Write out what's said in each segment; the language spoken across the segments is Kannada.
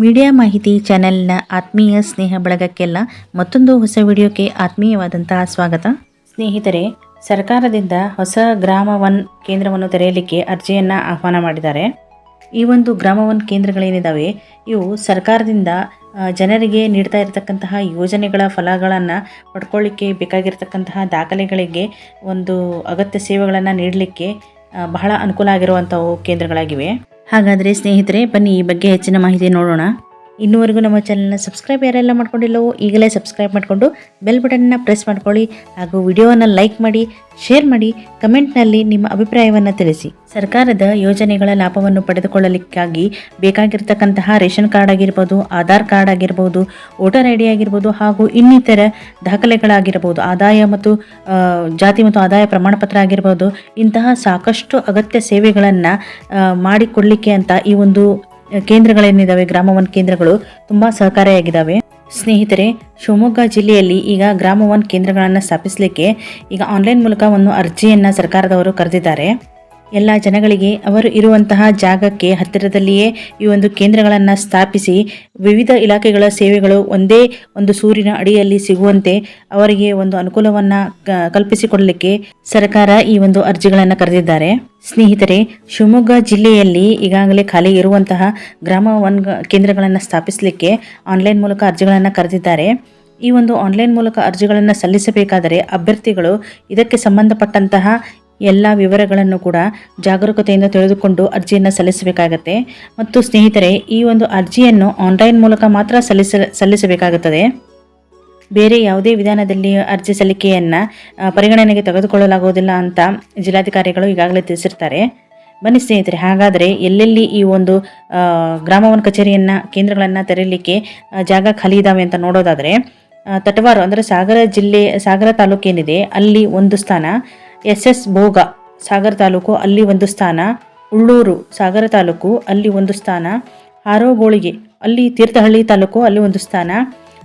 ಮೀಡಿಯಾ ಮಾಹಿತಿ ಚಾನೆಲ್ನ ಆತ್ಮೀಯ ಸ್ನೇಹ ಬಳಗಕ್ಕೆಲ್ಲ ಮತ್ತೊಂದು ಹೊಸ ವಿಡಿಯೋಕ್ಕೆ ಆತ್ಮೀಯವಾದಂತಹ ಸ್ವಾಗತ. ಸ್ನೇಹಿತರೆ, ಸರ್ಕಾರದಿಂದ ಹೊಸ ಗ್ರಾಮ ಒನ್ ಕೇಂದ್ರವನ್ನು ತೆರೆಯಲಿಕ್ಕೆ ಅರ್ಜಿಯನ್ನು ಆಹ್ವಾನ ಮಾಡಿದ್ದಾರೆ. ಈ ಒಂದು ಗ್ರಾಮ ಒನ್ ಕೇಂದ್ರಗಳೇನಿದ್ದಾವೆ ಇವು ಸರ್ಕಾರದಿಂದ ಜನರಿಗೆ ನೀಡ್ತಾ ಇರತಕ್ಕಂತಹ ಯೋಜನೆಗಳ ಫಲಗಳನ್ನು ಪಡ್ಕೊಳ್ಳಿಕ್ಕೆ ಬೇಕಾಗಿರ್ತಕ್ಕಂತಹ ದಾಖಲೆಗಳಿಗೆ ಒಂದು ಅಗತ್ಯ ಸೇವೆಗಳನ್ನು ನೀಡಲಿಕ್ಕೆ ಬಹಳ ಅನುಕೂಲ ಆಗಿರುವಂಥವು ಕೇಂದ್ರಗಳಾಗಿವೆ. ಹಾಗಾದರೆ ಸ್ನೇಹಿತರೆ ಬನ್ನಿ ಈ ಬಗ್ಗೆ ಹೆಚ್ಚಿನ ಮಾಹಿತಿ ನೋಡೋಣ. ಇನ್ನೂವರೆಗೂ ನಮ್ಮ ಚಾನಲ್ನ ಸಬ್ಸ್ಕ್ರೈಬ್ ಯಾರೆಲ್ಲ ಮಾಡ್ಕೊಂಡಿಲ್ಲವೋ ಈಗಲೇ ಸಬ್ಸ್ಕ್ರೈಬ್ ಮಾಡಿಕೊಂಡು ಬೆಲ್ ಬಟನ್ನ ಪ್ರೆಸ್ ಮಾಡ್ಕೊಳ್ಳಿ ಹಾಗೂ ವಿಡಿಯೋವನ್ನು ಲೈಕ್ ಮಾಡಿ ಶೇರ್ ಮಾಡಿ ಕಮೆಂಟ್ನಲ್ಲಿ ನಿಮ್ಮ ಅಭಿಪ್ರಾಯವನ್ನು ತಿಳಿಸಿ. ಸರ್ಕಾರದ ಯೋಜನೆಗಳ ಲಾಭವನ್ನು ಪಡೆದುಕೊಳ್ಳಲಿಕ್ಕಾಗಿ ಬೇಕಾಗಿರ್ತಕ್ಕಂತಹ ರೇಷನ್ ಕಾರ್ಡ್ ಆಗಿರ್ಬೋದು, ಆಧಾರ್ ಕಾರ್ಡ್ ಆಗಿರ್ಬೋದು, ವೋಟರ್ ಐ ಡಿ ಆಗಿರ್ಬೋದು ಹಾಗೂ ಇನ್ನಿತರ ದಾಖಲೆಗಳಾಗಿರ್ಬೋದು, ಆದಾಯ ಮತ್ತು ಜಾತಿ ಮತ್ತು ಆದಾಯ ಪ್ರಮಾಣ ಪತ್ರ ಆಗಿರ್ಬೋದು, ಇಂತಹ ಸಾಕಷ್ಟು ಅಗತ್ಯ ಸೇವೆಗಳನ್ನು ಮಾಡಿಕೊಡಲಿಕ್ಕೆ ಅಂತ ಈ ಒಂದು ಕೇಂದ್ರಗಳೇನಿದ್ದಾವೆ ಗ್ರಾಮ ಒನ್ ಕೇಂದ್ರಗಳು ತುಂಬಾ ಸಹಕಾರಿಯಾಗಿದ್ದಾವೆ ಸ್ನೇಹಿತರೆ, ಶಿವಮೊಗ್ಗ ಜಿಲ್ಲೆಯಲ್ಲಿ ಈಗ ಗ್ರಾಮ ಒನ್ ಕೇಂದ್ರಗಳನ್ನು ಸ್ಥಾಪಿಸಲಿಕ್ಕೆ ಈಗ ಆನ್ಲೈನ್ ಮೂಲಕ ಒಂದು ಅರ್ಜಿಯನ್ನು ಸರ್ಕಾರದವರು ಕರೆದಿದ್ದಾರೆ. ಎಲ್ಲ ಜನಗಳಿಗೆ ಅವರು ಇರುವಂತಹ ಜಾಗಕ್ಕೆ ಹತ್ತಿರದಲ್ಲಿಯೇ ಈ ಒಂದು ಕೇಂದ್ರಗಳನ್ನು ಸ್ಥಾಪಿಸಿ ವಿವಿಧ ಇಲಾಖೆಗಳ ಸೇವೆಗಳು ಒಂದೇ ಒಂದು ಸೂರಿನ ಅಡಿಯಲ್ಲಿ ಸಿಗುವಂತೆ ಅವರಿಗೆ ಒಂದು ಅನುಕೂಲವನ್ನು ಕಲ್ಪಿಸಿಕೊಡಲಿಕ್ಕೆ ಸರ್ಕಾರ ಈ ಒಂದು ಅರ್ಜಿಗಳನ್ನು ಕರೆದಿದ್ದಾರೆ. ಸ್ನೇಹಿತರೆ, ಶಿವಮೊಗ್ಗ ಜಿಲ್ಲೆಯಲ್ಲಿ ಈಗಾಗಲೇ ಖಾಲಿ ಇರುವಂತಹ ಗ್ರಾಮ ಒನ್ ಕೇಂದ್ರಗಳನ್ನು ಸ್ಥಾಪಿಸಲಿಕ್ಕೆ ಆನ್ಲೈನ್ ಮೂಲಕ ಅರ್ಜಿಗಳನ್ನು ಕರೆದಿದ್ದಾರೆ. ಈ ಒಂದು ಆನ್ಲೈನ್ ಮೂಲಕ ಅರ್ಜಿಗಳನ್ನು ಸಲ್ಲಿಸಬೇಕಾದರೆ ಅಭ್ಯರ್ಥಿಗಳು ಇದಕ್ಕೆ ಸಂಬಂಧಪಟ್ಟಂತಹ ಎಲ್ಲ ವಿವರಗಳನ್ನು ಕೂಡ ಜಾಗರೂಕತೆಯಿಂದ ತಿಳಿದುಕೊಂಡು ಅರ್ಜಿಯನ್ನು ಸಲ್ಲಿಸಬೇಕಾಗತ್ತೆ. ಮತ್ತು ಸ್ನೇಹಿತರೆ, ಈ ಒಂದು ಅರ್ಜಿಯನ್ನು ಆನ್ಲೈನ್ ಮೂಲಕ ಮಾತ್ರ ಸಲ್ಲಿಸ, ಸಲ್ಲಿಸಬೇಕಾಗುತ್ತದೆ. ಬೇರೆ ಯಾವುದೇ ವಿಧಾನದಲ್ಲಿ ಅರ್ಜಿ ಸಲ್ಲಿಕೆಯನ್ನು ಪರಿಗಣನೆಗೆ ತೆಗೆದುಕೊಳ್ಳಲಾಗುವುದಿಲ್ಲ ಅಂತ ಜಿಲ್ಲಾಧಿಕಾರಿಗಳು ಈಗಾಗಲೇ ತಿಳಿಸಿರ್ತಾರೆ. ಬನ್ನಿ ಸ್ನೇಹಿತರೆ, ಹಾಗಾದರೆ ಎಲ್ಲೆಲ್ಲಿ ಈ ಒಂದು ಗ್ರಾಮವನ ಗ್ರಾಮ ಕಚೇರಿಯನ್ನು, ಕೇಂದ್ರಗಳನ್ನು ತೆರೆಯಲಿಕ್ಕೆ ಜಾಗ ಖಾಲಿ ಇದ್ದಾವೆ ಅಂತ ನೋಡೋದಾದರೆ ತಟವಾರು ಅಂದರೆ ಸಾಗರ ಜಿಲ್ಲೆ, ಸಾಗರ ತಾಲೂಕೇನಿದೆ, ಅಲ್ಲಿ ಒಂದು ಸ್ಥಾನ ಎಸ್ ಎಸ್ ಭೋಗ, ಸಾಗರ ತಾಲೂಕು ಅಲ್ಲಿ ಒಂದು ಸ್ಥಾನ, ಉಳ್ಳೂರು, ಸಾಗರ ತಾಲೂಕು ಅಲ್ಲಿ ಒಂದು ಸ್ಥಾನ ಹಾರೋಗೋಳಿಗೆ ಅಲ್ಲಿ ತೀರ್ಥಹಳ್ಳಿ ತಾಲೂಕು ಅಲ್ಲಿ ಒಂದು ಸ್ಥಾನ,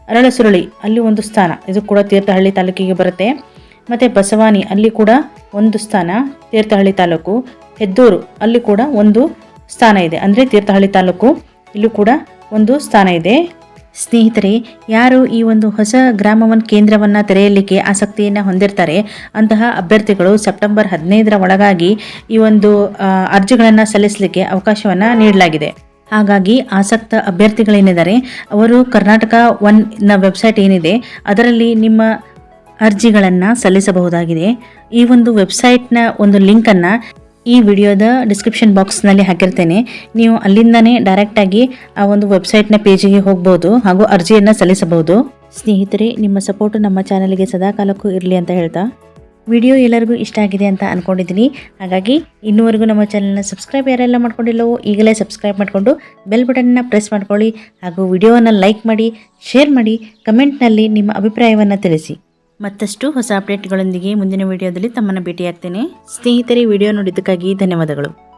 ಅರಳಸುರಳಿ ಅಲ್ಲಿ ಒಂದು ಸ್ಥಾನ, ಇದು ಕೂಡ ತೀರ್ಥಹಳ್ಳಿ ತಾಲೂಕಿಗೆ ಬರುತ್ತೆ. ಮತ್ತು ಬಸವಾನಿ ಅಲ್ಲಿ ಕೂಡ ಒಂದು ಸ್ಥಾನ, ತೀರ್ಥಹಳ್ಳಿ ತಾಲೂಕು, ಹೆದ್ದೂರು ಅಲ್ಲಿ ಕೂಡ ಒಂದು ಸ್ಥಾನ ಇದೆ. ಅಂದರೆ ತೀರ್ಥಹಳ್ಳಿ ತಾಲೂಕು, ಇಲ್ಲೂ ಕೂಡ ಒಂದು ಸ್ಥಾನ ಇದೆ. ಸ್ನೇಹಿತರೆ, ಯಾರು ಈ ಒಂದು ಹೊಸ ಗ್ರಾಮವನ್ನು ಕೇಂದ್ರವನ್ನು ತೆರೆಯಲಿಕ್ಕೆ ಆಸಕ್ತಿಯನ್ನು ಹೊಂದಿರ್ತಾರೆ, ಅಂತಹ ಅಭ್ಯರ್ಥಿಗಳು ಸೆಪ್ಟೆಂಬರ್ ಹದಿನೈದರ ಒಳಗಾಗಿ ಈ ಒಂದು ಅರ್ಜಿಗಳನ್ನು ಸಲ್ಲಿಸಲಿಕ್ಕೆ ಅವಕಾಶವನ್ನು ನೀಡಲಾಗಿದೆ. ಹಾಗಾಗಿ ಆಸಕ್ತ ಅಭ್ಯರ್ಥಿಗಳೇನಿದ್ದಾರೆ, ಅವರು ಕರ್ನಾಟಕ ಒನ್ನ ವೆಬ್ಸೈಟ್ ಏನಿದೆ, ಅದರಲ್ಲಿ ನಿಮ್ಮ ಅರ್ಜಿಗಳನ್ನು ಸಲ್ಲಿಸಬಹುದಾಗಿದೆ. ಈ ಒಂದು ವೆಬ್ಸೈಟ್ನ ಒಂದು ಲಿಂಕನ್ನು ಈ ವಿಡಿಯೋದ ಡಿಸ್ಕ್ರಿಪ್ಷನ್ ಬಾಕ್ಸ್ನಲ್ಲಿ ಹಾಕಿರ್ತೇನೆ. ನೀವು ಅಲ್ಲಿಂದನೇ ಡೈರೆಕ್ಟಾಗಿ ಆ ಒಂದು ವೆಬ್ಸೈಟ್ನ ಪೇಜಿಗೆ ಹೋಗ್ಬೋದು ಹಾಗೂ ಅರ್ಜಿಯನ್ನು ಸಲ್ಲಿಸಬಹುದು. ಸ್ನೇಹಿತರೆ, ನಿಮ್ಮ ಸಪೋರ್ಟ್ ನಮ್ಮ ಚಾನಲ್ಗೆ ಸದಾಕಾಲಕ್ಕೂ ಇರಲಿ ಅಂತ ಹೇಳ್ತಾ ವಿಡಿಯೋ ಎಲ್ಲರಿಗೂ ಇಷ್ಟ ಆಗಿದೆ ಅಂತ ಅಂದ್ಕೊಂಡಿದ್ದೀನಿ ಹಾಗಾಗಿ ಇನ್ನೂವರೆಗೂ ನಮ್ಮ ಚಾನಲ್ನ ಸಬ್ಸ್ಕ್ರೈಬ್ ಯಾರೆಲ್ಲ ಮಾಡ್ಕೊಂಡಿಲ್ಲವೋ ಈಗಲೇ ಸಬ್ಸ್ಕ್ರೈಬ್ ಮಾಡಿಕೊಂಡು ಬೆಲ್ ಬಟನ್ನ ಪ್ರೆಸ್ ಮಾಡ್ಕೊಳ್ಳಿ ಹಾಗೂ ವಿಡಿಯೋವನ್ನು ಲೈಕ್ ಮಾಡಿ ಶೇರ್ ಮಾಡಿ ಕಮೆಂಟ್ನಲ್ಲಿ ನಿಮ್ಮ ಅಭಿಪ್ರಾಯವನ್ನು ತಿಳಿಸಿ. ಮತ್ತಷ್ಟು ಹೊಸ ಅಪ್ಡೇಟ್ಗಳೊಂದಿಗೆ ಮುಂದಿನ ವಿಡಿಯೋದಲ್ಲಿ ತಮ್ಮನ್ನು ಭೇಟಿಯಾಗ್ತೇನೆ. ಸ್ನೇಹಿತರೆ ವಿಡಿಯೋ ನೋಡಿದ್ದಕ್ಕಾಗಿ ಧನ್ಯವಾದಗಳು.